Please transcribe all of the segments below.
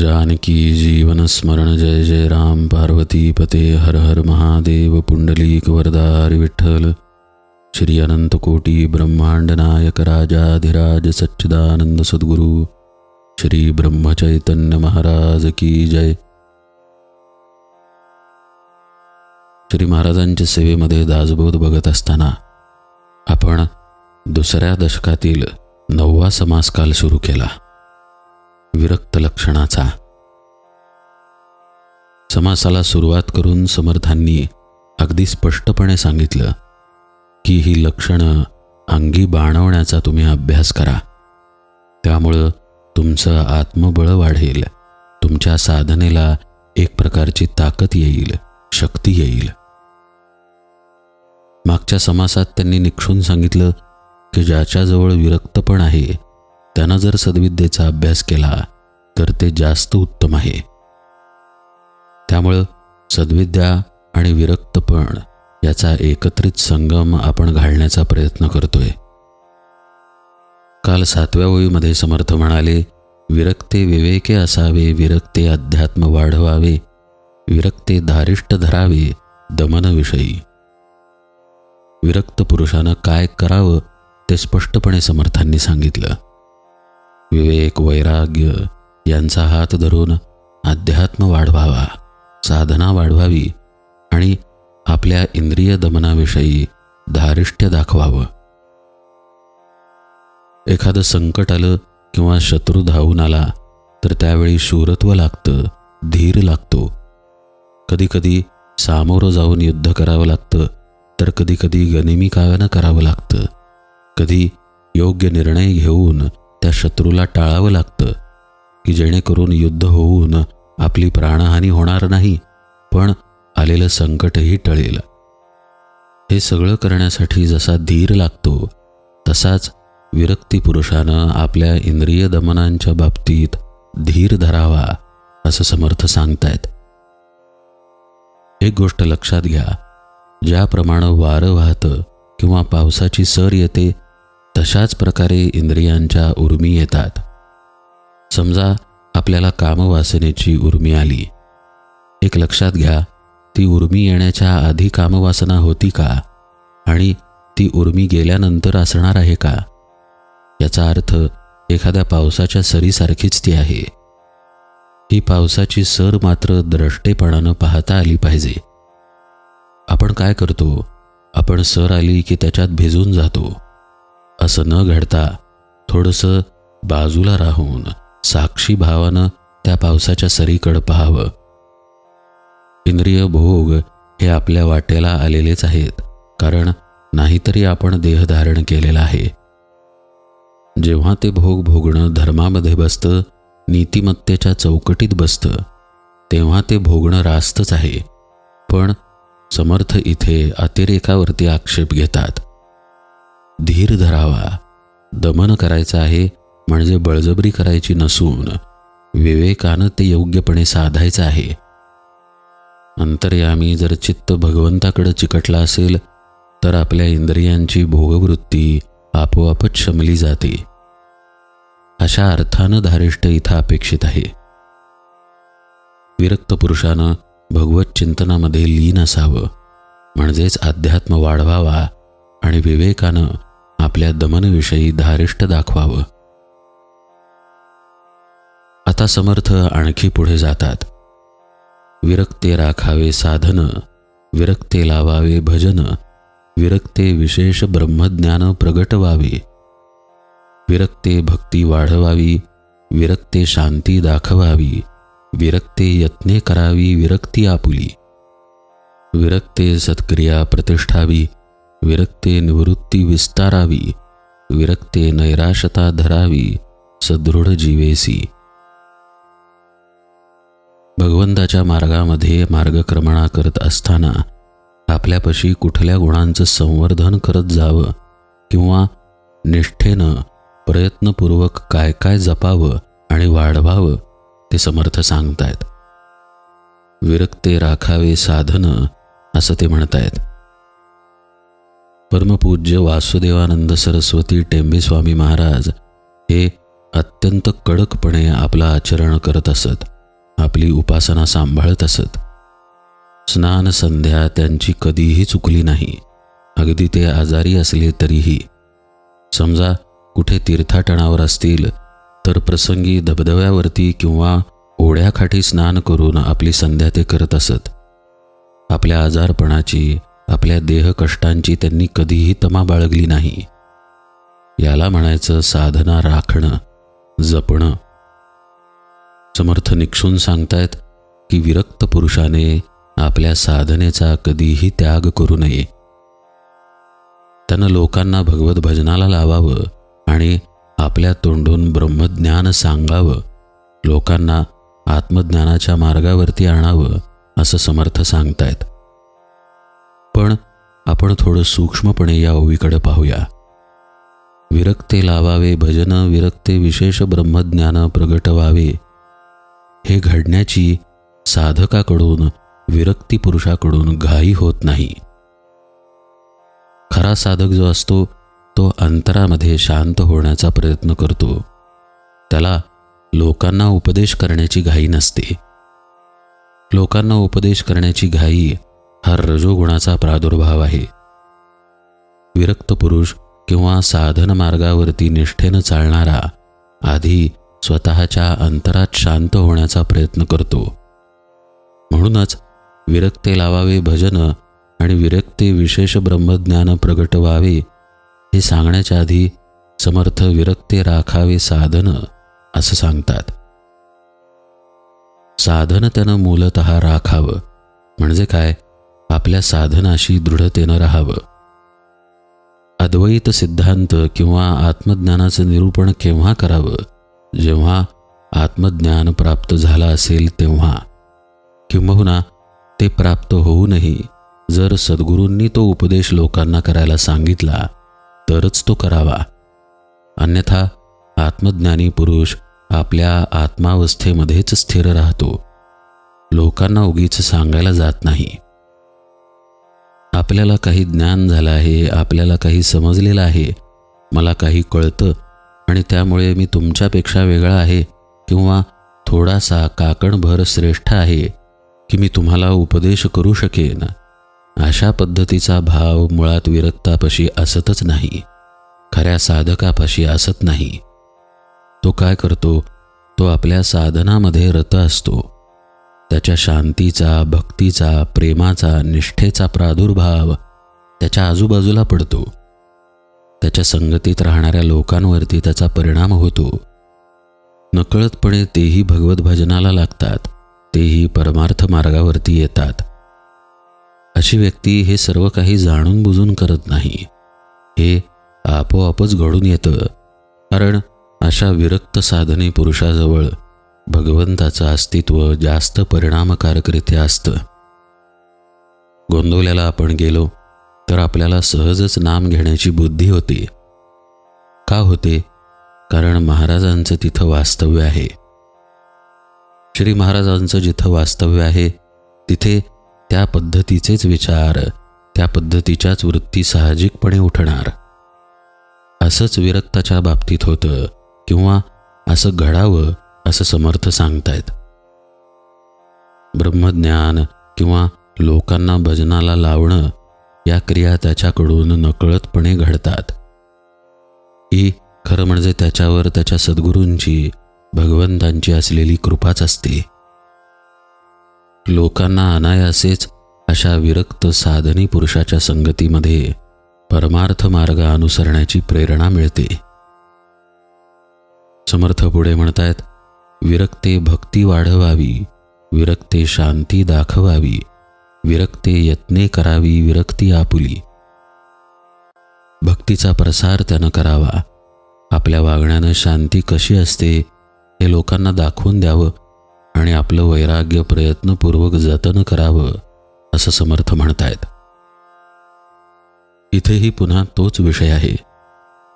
जानकी जीवन स्मरण जय जय राम। पार्वती पते हर हर महादेव। पुंडलीक वरदारी विठ्ठल। श्री अनंतकोटी ब्रह्मांड नायक राजाधिराज सच्चिदानंद सद्गुरु। श्री ब्रह्मचैतन्य महाराज की जय। श्री महाराजांच्या सेवेमध्ये दासबोध बघत असताना आपण दुसऱ्या दशकातील नववा समासकाल सुरू केला. विरक्त लक्षणाचा. समासाला सुरुवात करून समर्थांनी अगदी स्पष्टपणे सांगितलं की ही लक्षणं अंगी बाणवण्याचा तुम्ही अभ्यास करा. त्यामुळं तुमचं आत्मबळ वाढेल. तुमच्या साधनेला एक प्रकारची ताकद येईल शक्ती येईल. मागच्या समासात त्यांनी निक्षून सांगितलं की ज्याच्याजवळ विरक्तपण आहे त्यानं जर सद्विद्येचा अभ्यास केला तर ते जास्त उत्तम आहे. त्यामुळं सद्विद्या आणि विरक्तपण याचा एकत्रित संगम आपण घालण्याचा प्रयत्न करतोय. काल सातव्या ओळीमध्ये समर्थ म्हणाले विरक्ते विवेके असावे विरक्ते अध्यात्म वाढवावे विरक्ते धारिष्ट धरावे दमनविषयी विरक्त पुरुषानं काय करावं ते स्पष्टपणे समर्थांनी सांगितलं. विवेक वैराग्य यांचा हात धरून अध्यात्म वाढवावा साधना वाढवावी आणि आपल्या इंद्रिय दमनाविषयी धारिष्ट्य दाखवावं. एखादं संकट आलं किंवा शत्रू धावून आला तर त्यावेळी शूरत्व लागतं धीर लागतो. कधीकधी सामोरं जाऊन युद्ध करावं लागतं तर कधीकधी गनिमी करावं लागतं. कधी योग्य निर्णय घेऊन त्या शत्रूला टाळावं लागतं की जेणेकरून युद्ध होऊन आपली प्राणहानी होणार नाही पण आलेलं संकटही टळेल. हे सगळं करण्यासाठी जसा धीर लागतो तसाच विरक्ती पुरुषानं आपल्या इंद्रिय दमनांच्या बाबतीत धीर धरावा असं समर्थ सांगतायत. एक गोष्ट लक्षात घ्या ज्याप्रमाणे वारं वाहतं किंवा पावसाची सर येते तशाच प्रकारे इंद्रियांच्या उर्मी येतात. समजा आपल्याला कामवासनेची उर्मी आली. एक लक्षात घ्या ती उर्मी येण्याच्या आधी कामवासना होती का? आणि ती उर्मी गेल्यानंतर असणार आहे का? याचा अर्थ एखाद्या पावसाच्या सरीसारखीच ती आहे. ही पावसाची सर मात्र द्रष्टेपणानं पाहता आली पाहिजे. आपण काय करतो? आपण सर आली की त्याच्यात भिजून जातो. असं न घडता थोडंसं बाजूला राहून साक्षी भावानं त्या पावसाच्या सरीकडं पाहावं. इंद्रिय भोग हे आपल्या वाटेला आलेलेच आहेत कारण नाहीतरी आपण देह धारण केलेला आहे. जेव्हा ते भोग भोगणं धर्मामध्ये बसतं नीतिमत्तेच्या चौकटीत बसतं तेव्हा ते भोगणं रास्तच आहे. पण समर्थ इथे अतिरेकावरती आक्षेप घेतात. धीर धरावा. दमन करायचं आहे म्हणजे बळजबरी करायची नसून विवेकानं ते योग्यपणे साधायचं आहे. अंतर्यामी जर चित्त भगवंताकडे चिकटला असेल तर आपल्या इंद्रियांची भोगवृत्ती आपोआपच शमली जाते. अशा अर्थानं धारिष्ट इथं अपेक्षित आहे. विरक्त पुरुषानं भगवत चिंतनामध्ये लीन असावं म्हणजेच अध्यात्म वाढवावा आणि विवेकानं आपल्या दमनविषयी धारिष्ट दाखवावं. आता समर्थ आणखी पुढे जातात. विरक्ते राखावे साधन विरक्ते लावावे भजन विरक्ते विशेष ब्रह्मज्ञान प्रगटवावे. विरक्ते भक्ती वाढवावी विरक्ते शांती दाखवावी विरक्ते यत्ने करावी विरक्ती आपुली. विरक्ते सत्क्रिया प्रतिष्ठावी विरक्ते निवृत्ती विस्तारावी विरक्ते नैराशता धरावी सदृढ जीवेसी. भगवंताच्या मार्गामध्ये मार्गक्रमणा करत असताना आपल्यापाशी कुठल्या गुणांचं संवर्धन करत जावं किंवा निष्ठेनं प्रयत्नपूर्वक काय काय जपावं आणि वाढवावं ते समर्थ सांगतायत. विरक्ते राखावे साधन असं ते म्हणतायत. परमपूज्य वासुदेवानंद सरस्वती टेंबेस्वामी महाराज हे अत्यंत कडकपणे आपलं आचरण करत असत आपली उपासना सांभाळत असत. स्नान संध्या त्यांची कधीही चुकली नाही. अगदी ते आजारी असले तरीही. समजा कुठे तीर्थाटनावर असतील तर प्रसंगी धबधब्यावरती किंवा ओढ्याखाठी स्नान करून आपली संध्या ते करत असत. आपल्या आजारपणाची आपल्या देहकष्टांची त्यांनी कधीही तमा बाळगली नाही. याला म्हणायचं साधना राखणं जपणं. समर्थ निक्षून सांगतायत की विरक्त पुरुषाने आपल्या साधनेचा कधीही त्याग करू नये. त्यानं लोकांना भगवत भजनाला लावावं आणि आपल्या तोंडून ब्रह्मज्ञान सांगावं. लोकांना आत्मज्ञानाच्या मार्गावरती आणावं असं समर्थ सांगतायत. पण आपण थोडं सूक्ष्मपणे या ओवीकडे पाहूया. विरक्ते लावावे भजन विरक्ते विशेष ब्रह्मज्ञान प्रगट व्हावे हे घडण्याची साधकाकडून विरक्ती पुरुषाकडून घाई होत नाही. खरा साधक जो असतो तो अंतरामध्ये शांत होण्याचा प्रयत्न करतो. त्याला लोकांना उपदेश करण्याची घाई नसते. लोकांना उपदेश करण्याची घाई हा रजोगुणाचा प्रादुर्भाव आहे. विरक्त पुरुष किंवा साधन मार्गावरती निष्ठेनं चालणारा आधी स्वतःच्या अंतरात शांत होण्याचा प्रयत्न करतो. म्हणूनच विरक्ते लावावे भजन आणि विरक्ते विशेष ब्रह्मज्ञान प्रगट व्हावे हे सांगण्याच्या आधी समर्थ विरक्ते राखावे साधन असं सांगतात. साधन त्यानं मूलत राखावं. म्हणजे काय? आपल्या साधनाशी दृढतेनं राहावं. अद्वैत सिद्धांत किंवा आत्मज्ञानाचं निरूपण केव्हा करावं? जेव्हा आत्मज्ञान प्राप्त झालं असेल तेव्हा. किंबहुना ते प्राप्त होऊनही जर सद्गुरूंनी तो उपदेश लोकांना करायला सांगितला तरच तो करावा. अन्यथा आत्मज्ञानी पुरुष आपल्या आत्मावस्थेमध्येच स्थिर राहतो. लोकांना उगीच सांगायला जात नाही. आपल्याला काही ज्ञान झालं आहे आपल्याला काही समजलेलं आहे मला काही कळतं आणि त्यामुळे मी तुमच्यापेक्षा वेगळा आहे किंवा थोडासा काकणभर श्रेष्ठ आहे की मी तुम्हाला उपदेश करू शकेन. अशा पद्धतीचा भाव मुळात विरक्तापाशी असतच नाही. खऱ्या साधकापाशी असत नाही. तो काय करतो? तो आपल्या साधनामध्ये रत असतो. त्याच्या शांतीचा भक्तीचा प्रेमाचा निष्ठेचा प्रादुर्भाव त्याच्या आजूबाजूला पडतो. त्याच्या संगतीत राहणाऱ्या लोकांवरती त्याचा परिणाम होतो. नकळतपणे तेही भगवत भजनाला लागतात. तेही परमार्थ मार्गावरती येतात. अशी व्यक्ती हे सर्व काही जाणून बुजून करत नाही. हे आपोआपच घडून येतं. कारण अशा विरक्त साधने पुरुषाजवळ भगवंताचं अस्तित्व जास्त परिणामकारकरित्या असतं. गोंदवल्याला आपण गेलो तर आपल्याला सहजच नाम घेण्याची बुद्धी होते. का होते? कारण महाराजांचं तिथं वास्तव्य आहे. श्री महाराजांचं जिथं वास्तव्य आहे तिथे त्या पद्धतीचेच विचार त्या पद्धतीच्याच वृत्ती साहजिकपणे उठणार. असंच विरक्ताच्या बाबतीत होतं किंवा असं घडावं असं समर्थ सांगतायत. ब्रह्मज्ञान किंवा लोकांना भजनाला लावणं या क्रिया त्याच्याकडून नकळतपणे घडतात. ही खरं म्हणजे त्याच्यावर त्याच्या सद्गुरूंची भगवंतांची असलेली कृपाच असते. लोकांना अनायासेच अशा विरक्त साधनी पुरुषाच्या संगतीमध्ये परमार्थ मार्ग अनुसरण्याची प्रेरणा मिळते. समर्थ पुढे म्हणतायत विरक्ते भक्ती वाढवावी विरक्ते शांती दाखवावी विरक्ते यत्ने करावी विरक्ती आपुली. भक्तीचा प्रसार त्यानं करावा. आपल्या वागण्यानं शांती कशी असते हे लोकांना दाखवून द्यावं आणि आपलं वैराग्य प्रयत्नपूर्वक जतन करावं असं समर्थ म्हणतायत. इथेही पुन्हा तोच विषय आहे.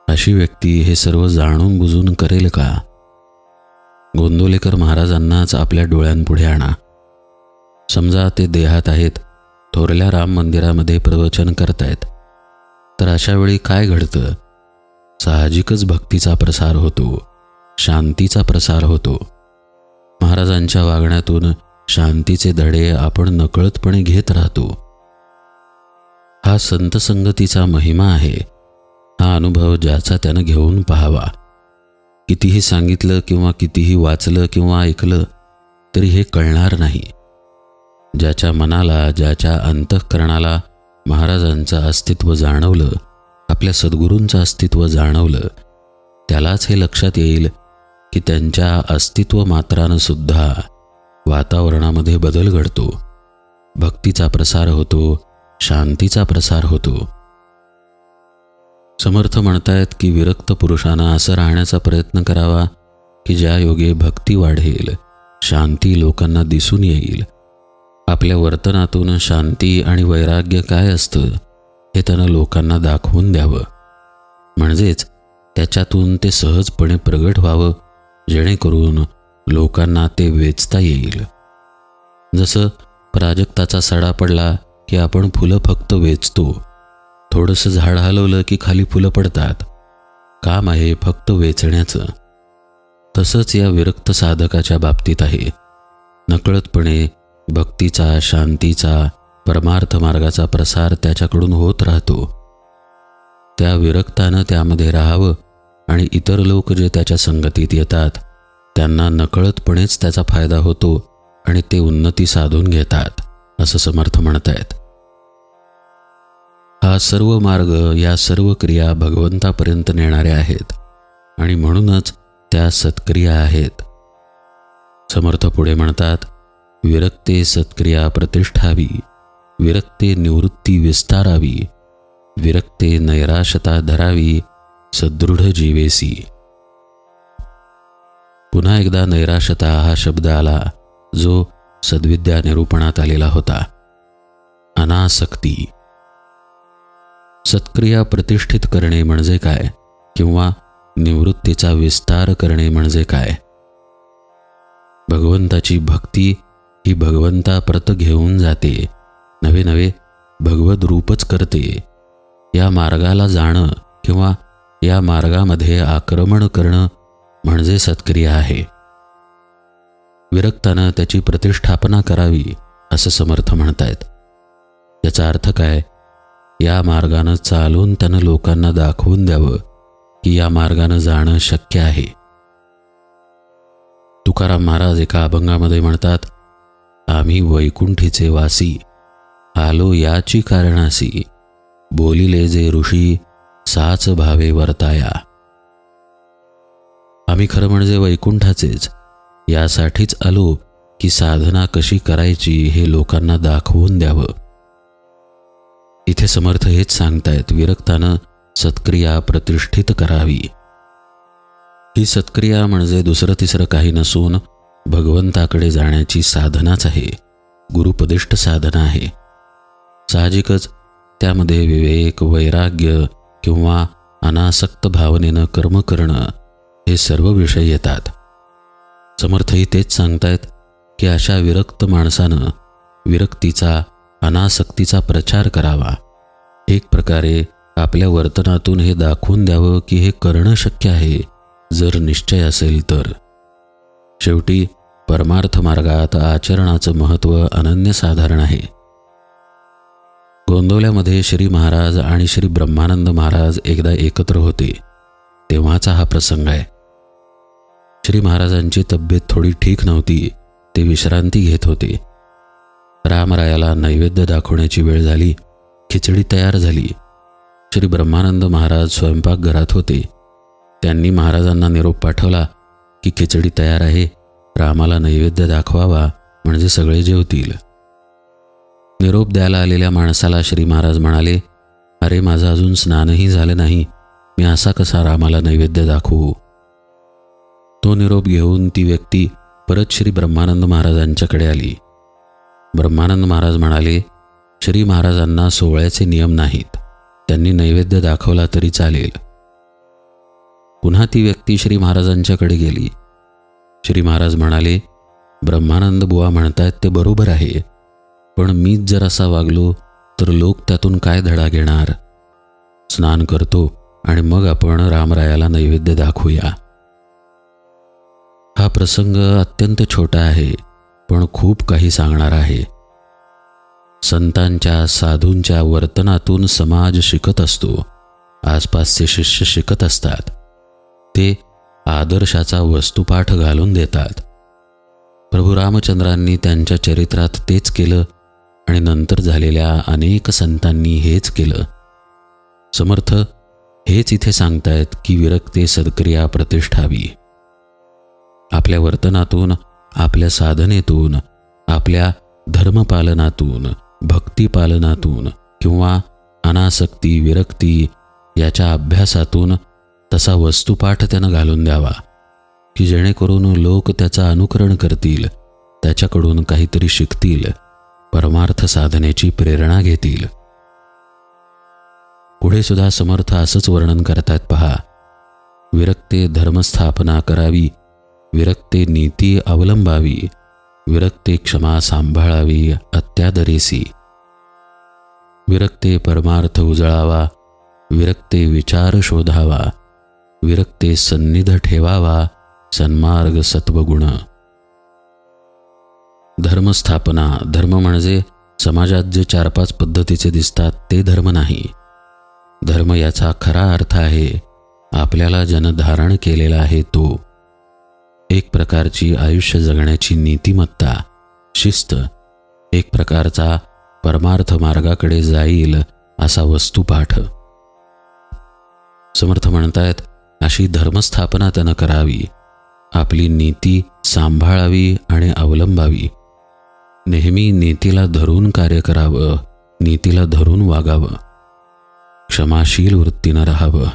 अशी व्यक्ती हे सर्व जाणून बुजून करेल का? गोंदोलेकर महाराजांनाच आपल्या डोळ्यांपुढे आणा. समजा ते देहात आहेत थोरल्या राम मंदिरामध्ये प्रवचन करतायत. तर अशा वेळी काय घडतं? साहजिकच भक्तीचा प्रसार होतो शांतीचा प्रसार होतो. महाराजांच्या वागण्यातून शांतीचे धडे आपण नकळतपणे घेत राहतो. हा संत संगतीचा महिमा आहे. हा अनुभव ज्याचा त्यानं घेऊन पाहावा. कितीही सांगितलं किंवा कितीही वाचलं किंवा ऐकलं तरी हे कळणार नाही. ज्याच्या मनाला ज्याच्या अंतःकरणाला महाराजांचं अस्तित्व जाणवलं आपल्या सद्गुरूंचं अस्तित्व जाणवलं त्यालाच हे लक्षात येईल की त्यांच्या अस्तित्व मात्रानं सुद्धा वातावरणामध्ये बदल घडतो. भक्तीचा प्रसार होतो शांतीचा प्रसार होतो. समर्थ म्हणतायत की विरक्त पुरुषांना असं राहण्याचा प्रयत्न करावा की ज्या योगे भक्ती वाढेल शांती लोकांना दिसून येईल. आपल्या वर्तनातून शांती आणि वैराग्य काय असतं हे त्यानं लोकांना दाखवून द्यावं. म्हणजेच त्याच्यातून ते सहजपणे प्रगट व्हावं जेणेकरून लोकांना ते वेचता येईल. जसं प्राजक्ताचा सडा पडला की आपण फुलं फक्त वेचतो थोडंसं झाड हलवलं की खाली फुलं पडतात. काम आहे फक्त वेचण्याचं. तसंच या विरक्त साधकाच्या बाबतीत आहे. नकळतपणे भक्तीचा शांतीचा परमार्थ मार्गाचा प्रसार त्याच्याकडून होत राहतो. त्या विरक्तानं त्यामध्ये राहावं आणि इतर लोक जे त्याच्या संगतीत येतात त्यांना नकळतपणेच त्याचा फायदा होतो आणि ते उन्नती साधून घेतात असं समर्थ म्हणतायत. हा सर्व मार्ग या सर्व क्रिया भगवंतापर्यंत नेणाऱ्या आहेत. आणि म्हणूनच त्या सत्क्रिया आहेत. समर्थ पुढे म्हणतात विरक्ते सत्क्रिया प्रतिष्ठावी विरक्ते निवृत्ती विस्तारावी विरक्ते नैराशता धरावी सदृढ जीवेसी. पुन्हा एकदा नैराशता हा शब्द आला जो सद्विद्या निरूपणात आलेला होता. अनासक्ती. सत्क्रिया प्रतिष्ठित करणे म्हणजे काय? किंवा निवृत्तीचा विस्तार करणे म्हणजे काय? भगवंताची भक्ती ही भगवंता प्रत घेऊन जाते. नवे नवे भगवत रूपच करते. या मार्गाला जाणं किंवा या मार्गामध्ये आक्रमण करणं म्हणजे सत्क्रिया आहे. विरक्तानं त्याची प्रतिष्ठापना करावी असं समर्थ म्हणतायत. याचा अर्थ काय? या मार्गानं चालून त्यानं लोकांना दाखवून द्यावं की या मार्गानं जाणं शक्य आहे. तुकाराम महाराज एका अभंगामध्ये म्हणतात आम्ही वैकुंठीचे वासी आलो याची कारणासी बोलिले जे ऋषी साच भावे वर्ताया. आम्ही खरं म्हणजे वैकुंठाचेच यासाठीच आलो की साधना कशी करायची हे लोकांना दाखवून द्यावं. इथे समर्थ हेच सांगतायत विरक्तानं सत्क्रिया प्रतिष्ठित करावी. ही सत्क्रिया म्हणजे दुसरं तिसरं काही नसून भगवंताकडे जाण्याची साधनाच आहे गुरुपदिष्ट साधना आहे. साहजिकच त्यामध्ये विवेक वैराग्य किंवा अनासक्त भावनेनं कर्म करणं हे सर्व विषय येतात. समर्थही तेच सांगतायत की अशा विरक्त माणसानं विरक्तीचा अनासक्तीचा प्रचार करावा. एक प्रकारे आपल्या वर्तनातून हे दाखवून द्यावं की हे करणं शक्य आहे जर निश्चय असेल तर. शेवटी परमार्थ मार्गात आचरणाचं महत्त्व अनन्यसाधारण आहे. गोंदवल्यामध्ये श्री महाराज आणि श्री ब्रह्मानंद महाराज एकदा एकत्र होते तेव्हाचा हा प्रसंग आहे. श्री महाराजांची तब्येत थोडी ठीक नव्हती ते विश्रांती घेत होते. रामरायाला नैवेद्य दाखवण्याची वेळ झाली. खिचडी तयार झाली. श्री ब्रह्मानंद महाराज स्वयंपाकघरात होते. त्यांनी महाराजांना निरोप पाठवला की खिचडी तयार आहे. रामाला नैवेद्य दाखवावा म्हणजे सगळे जेवतील. निरोप द्यायला आलेल्या माणसाला श्री महाराज म्हणाले अरे माझं अजून स्नानही झालं नाही. मी असा कसा रामाला नैवेद्य दाखवू? तो निरोप घेऊन ती व्यक्ती परत श्री ब्रह्मानंद महाराजांच्याकडे आली. ब्रह्मानंद महाराज म्हणाले श्री महाराजांना सोहळ्याचे नियम नाहीत. त्यांनी नैवेद्य दाखवला तरी चालेल. पुन्हा ती व्यक्ती श्री महाराजांच्याकडे गेली. श्री महाराज म्हणाले ब्रह्मानंद बुवा म्हणतायत ते बरोबर आहे. पण मीच जर असा वागलो तर लोक त्यातून काय धडा घेणार? स्नान करतो आणि मग आपण रामरायाला नैवेद्य दाखवूया. हा प्रसंग अत्यंत छोटा आहे. पण खूप काही सांगणार आहे. संतांच्या साधूंच्या वर्तनातून समाज शिकत असतो. आसपासचे शिष्य शिकत असतात. ते आदर्शाचा वस्तुपाठ घालून देतात. प्रभू रामचंद्रांनी त्यांच्या चरित्रात तेच केलं आणि नंतर झालेल्या अनेक संतांनी हेच केलं. समर्थ हेच इथे सांगतायत की विरक्ते सदक्रिया प्रतिष्ठावी. आपल्या वर्तनातून आपल्या साधनेतून आपल्या धर्मपालनातून भक्तिपालनातून किंवा अनासक्ती विरक्ती याच्या अभ्यासातून तसा वस्तुपाठ त्यानं घालून द्यावा की जेणेकरून लोक त्याचं अनुकरण करतील त्याच्याकडून काहीतरी शिकतील परमार्थ साधनेची प्रेरणा घेतील. पुढे सुद्धा समर्थ असंच वर्णन करतात पहा. विरक्ते धर्मस्थापना करावी विरक्ते नीती अवलंबावी विरक्ते क्षमा सांभाळावी अत्यादरेसी. विरक्ते परमार्थ उजळावा विरक्ते विचार शोधावा विरक्ते सन्निध ठेवावा सन्मार्ग सत्वगुण. धर्मस्थापना धर्म म्हणजे समाजात जे चार पाच पद्धतीचे दिसतात ते धर्म नाही. धर्म याचा खरा अर्थ आहे आपल्याला जनधारण केलेला आहे तो. एक प्रकारची आयुष्य जगण्याची नीतिमत्ता शिस्त एक प्रकारचा परमार्थ मार्गाकडे जाईल असा वस्तुपाठ. समर्थ म्हणतायत अशी धर्मस्थापना त्यानं करावी. आपली नीती सांभाळावी आणि अवलंबावी. नेहमी नीतीला धरून कार्य करावं नीतीला धरून वागावं. क्षमाशील वृत्तीनं राहावं.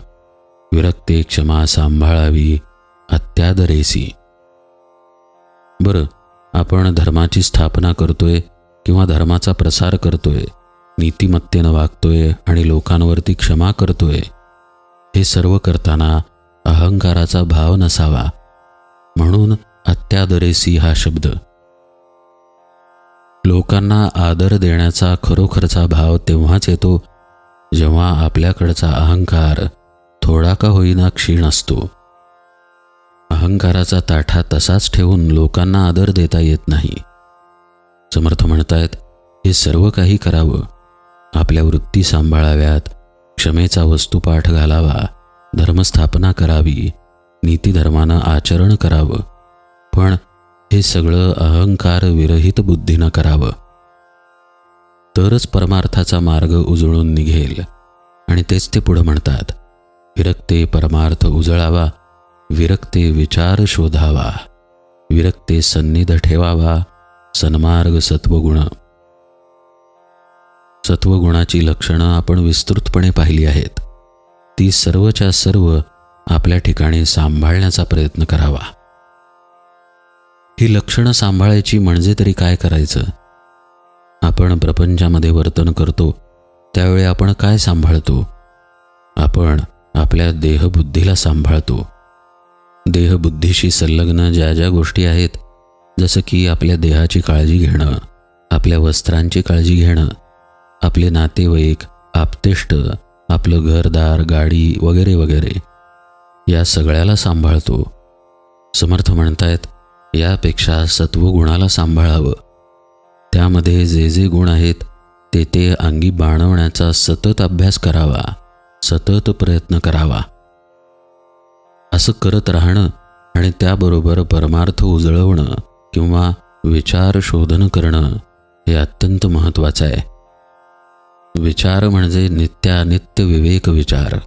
विरक्ते क्षमा सांभाळावी अत्यादरेसी. बरं आपण धर्माची स्थापना करतोय किंवा धर्माचा प्रसार करतोय नीतिमत्तेनं वागतोय आणि लोकांवरती क्षमा करतोय हे सर्व करताना अहंकाराचा भाव नसावा. म्हणून अत्यादरेसी हा शब्द. लोकांना आदर देण्याचा खरोखरचा भाव तेव्हाच येतो जेव्हा आपल्याकडचा अहंकार थोडा का होईना क्षीण असतो. अहंकाराचा ताठा तसाच ठेवून लोकांना आदर देता येत नाही. समर्थ म्हणतायत हे सर्व काही करावं. आपल्या वृत्ती सांभाळाव्यात. क्षमेचा वस्तुपाठ घालावा. धर्मस्थापना करावी. नीतीधर्मानं आचरण करावं. पण हे सगळं अहंकार विरहित बुद्धीनं करावं. तरच परमार्थाचा मार्ग उजळून निघेल. आणि तेच ते पुढं म्हणतात विरक्ते परमार्थ उजळावा. विरक्ते विचार शोधावा. विरक्ते सन्निध ठेवावा. सन्मार्ग सत्वगुण. सत्वगुणाची लक्षणं आपण विस्तृतपणे पाहिली आहेत. ती सर्वच्या सर्व आपल्या ठिकाणी सांभाळण्याचा प्रयत्न करावा. ही लक्षणं सांभाळायची म्हणजे तरी काय करायचं? आपण प्रपंचामध्ये वर्तन करतो त्यावेळी आपण काय सांभाळतो? आपण आपल्या देहबुद्धीला सांभाळतो. देहबुद्धीशी संलग्न ज्या ज्या गोष्टी आहेत जसं की आपल्या देहाची काळजी घेणं आपल्या वस्त्रांची काळजी घेणं आपले नातेवाईक आपतेष्ट आपलं घरदार गाडी वगैरे वगैरे या सगळ्याला सांभाळतो. समर्थ म्हणतायत यापेक्षा सत्वगुणाला सांभाळावं. त्यामध्ये जे जे गुण आहेत ते ते अंगी बाणवण्याचा सतत अभ्यास करावा सतत प्रयत्न करावा. असं करत राहणं आणि त्याबरोबर परमार्थ उजळवणं किंवा विचार शोधन करणं हे अत्यंत महत्त्वाचं आहे. विचार म्हणजे नित्यानित्य विवेक विचार.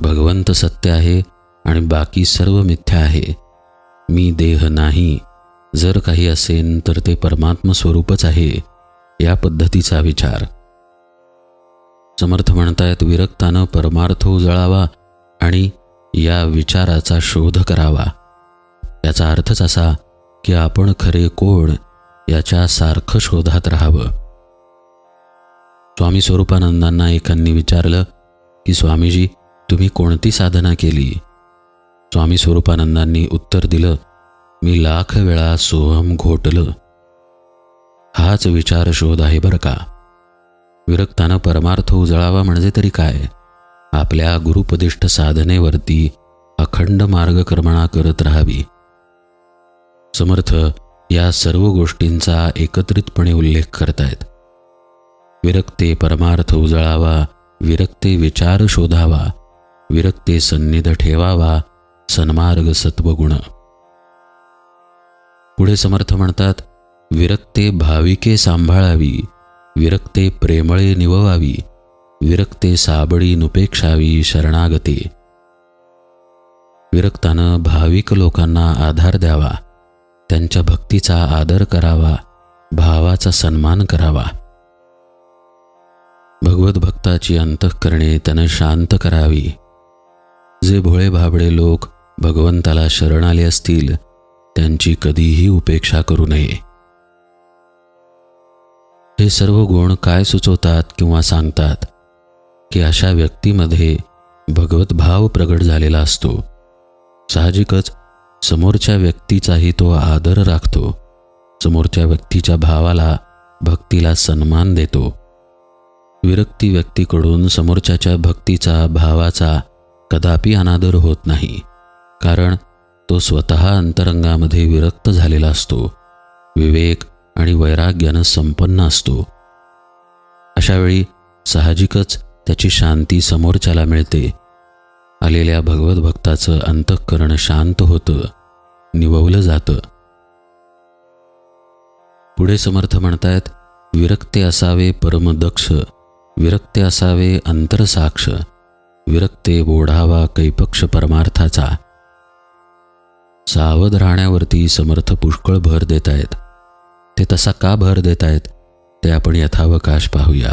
भगवंत सत्य आहे आणि बाकी सर्व मिथ्या आहे. मी देह नाही. जर काही असेन तर ते परमात्म स्वरूपच आहे या पद्धतीचा विचार. समर्थ म्हणतायत विरक्तानं परमार्थ उजळावा आणि या विचाराचा शोध करावा. याचा अर्थच असा की आपण खरे कोण याच्या सारखं शोधात राहावं. स्वामी स्वरूपानंदांना एकांनी विचारलं की स्वामीजी तुम्ही कोणती साधना केली? स्वामी स्वरूपानंदांनी उत्तर दिलं मी लाख वेळा सोहम घोटलं. हाच विचार शोध आहे बरं का. विरक्तानं परमार्थ उजळावा म्हणजे तरी काय? आपल्या गुरुपदिष्ठ साधनेवरती अखंड मार्गक्रमणा करत राहावी. समर्थ या सर्व गोष्टींचा एकत्रितपणे उल्लेख करतायत. विरक्ते परमार्थ उजळावा विरक्ते विचार शोधावा विरक्ते सन्निध ठेवावा सन्मार्ग सत्वगुण. पुढे समर्थ म्हणतात विरक्ते भाविके सांभाळावी विरक्ते प्रेमळे निववावी विरक्ते साबळी नुपेक्षावी शरणागते. विरक्तानं भाविक लोकांना आधार द्यावा त्यांच्या भक्तीचा आदर करावा भावाचा सन्मान करावा. भगवत भक्ताची अंतःकरणे त्यानं शांत करावी. जे भोळे भाबडे लोक भगवंताला शरण आले असतील त्यांची कधीही उपेक्षा करू नये. हे सर्व गुण काय सुचवतात किंवा सांगतात? की अशा व्यक्तीमध्ये भगवत भाव प्रगट झालेला असतो. साहजिकच समोरच्या व्यक्तीचाही तो आदर राखतो. समोरच्या व्यक्तीच्या भावाला भक्तीला सन्मान देतो. विरक्ती व्यक्तीकडून समोरच्याच्या भक्तीचा भावाचा कदापि अनादर होत नाही. कारण तो स्वतः अंतरंगामध्ये विरक्त झालेला असतो. विवेक आणि वैराग्यानं संपन्न असतो. अशावेळी साहजिकच त्याची शांती समोरच्याला मिळते. आलेल्या भगवत भक्ताचं अंतःकरण शांत होतं निववलं जातं. पुढे समर्थ म्हणतायत विरक्ते असावे परमदक्ष विरक्ते असावे अंतरसाक्ष विरक्ते बोढावा कैपक्ष परमार्थाचा. सावध राहण्यावरती समर्थ पुष्कळ भर देत आहेत ते तसा का भर देत आहेत ते आपण यथावकाश पाहूया.